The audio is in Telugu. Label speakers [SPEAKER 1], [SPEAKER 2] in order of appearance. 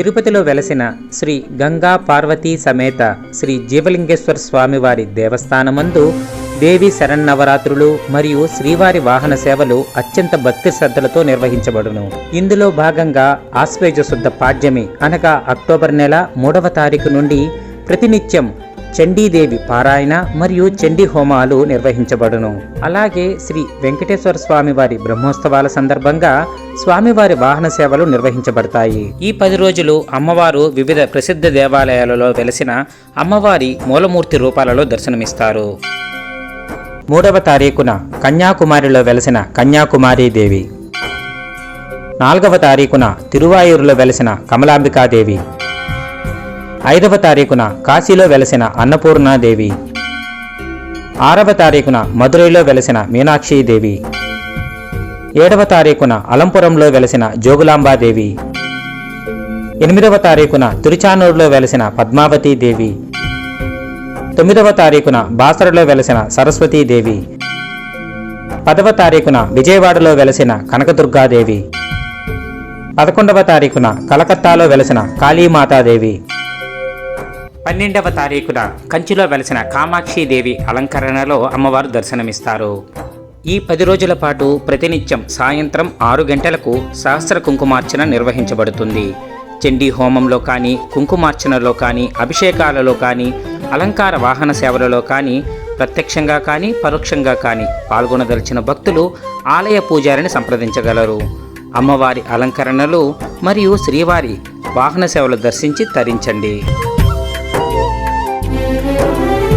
[SPEAKER 1] తిరుపతిలో వెలసిన శ్రీ గంగా పార్వతీ సమేత శ్రీ జీవలింగేశ్వర స్వామివారి దేవస్థానమందు దేవి శరన్నవరాత్రులు మరియు శ్రీవారి వాహన సేవలు అత్యంత భక్తి శ్రద్ధలతో నిర్వహించబడును. ఇందులో భాగంగా ఆశ్వేజ శుద్ధ పాడ్యమి అనగా అక్టోబర్ నెల మూడవ తారీఖు నుండి ప్రతినిత్యం చండీదేవి పారాయణ మరియు చండీ హోమాలు నిర్వహించబడును. అలాగే శ్రీ వెంకటేశ్వర స్వామి వారి బ్రహ్మోత్సవాల సందర్భంగా స్వామివారి వాహన సేవలు నిర్వహించబడతాయి. ఈ పది రోజులు అమ్మవారు వివిధ ప్రసిద్ధ దేవాలయాలలో వెలసిన అమ్మవారి మూలమూర్తి రూపాలలో దర్శనమిస్తారు. మూడవ తారీఖున కన్యాకుమారిలో వెలసిన కన్యాకుమారీదేవి. నాలుగవ తారీఖున తిరువాయూరులో వెలసిన కమలాంబికాదేవి. ఐదవ తారీఖున కాశీలో వెలసిన అన్నపూర్ణాదేవి. ఆరవ తారీఖున మదురైలో వెలసిన మీనాక్షీదేవి. ఏడవ తారీఖున అలంపురంలో వెలసిన జోగులాంబాదేవి. ఎనిమిదవ తారీఖున తిరుచానూరులో వెలసిన పద్మావతీదేవి. తొమ్మిదవ తారీఖున బాసరలో వెలసిన సరస్వతీదేవి. పదవ తారీఖున విజయవాడలో వెలసిన కనకదుర్గాదేవి. పదకొండవ తారీఖున కలకత్తాలో వెలసిన కాళీమాతాదేవి. పన్నెండవ తారీఖున కంచిలో వెలసిన కామాక్షిదేవి అలంకరణలో అమ్మవారు దర్శనమిస్తారు. ఈ పది రోజుల పాటు ప్రతినిత్యం సాయంత్రం ఆరు గంటలకు సహస్ర కుంకుమార్చన నిర్వహించబడుతుంది. చండీ హోమంలో కానీ కుంకుమార్చనలో కానీ అభిషేకాలలో కానీ అలంకార వాహన సేవలలో కానీ ప్రత్యక్షంగా కానీ పరోక్షంగా కానీ పాల్గొనదలిచిన భక్తులు ఆలయ పూజారిని సంప్రదించగలరు. అమ్మవారి అలంకరణలు మరియు శ్రీవారి వాహన సేవలు దర్శించి తరించండి. Thank you.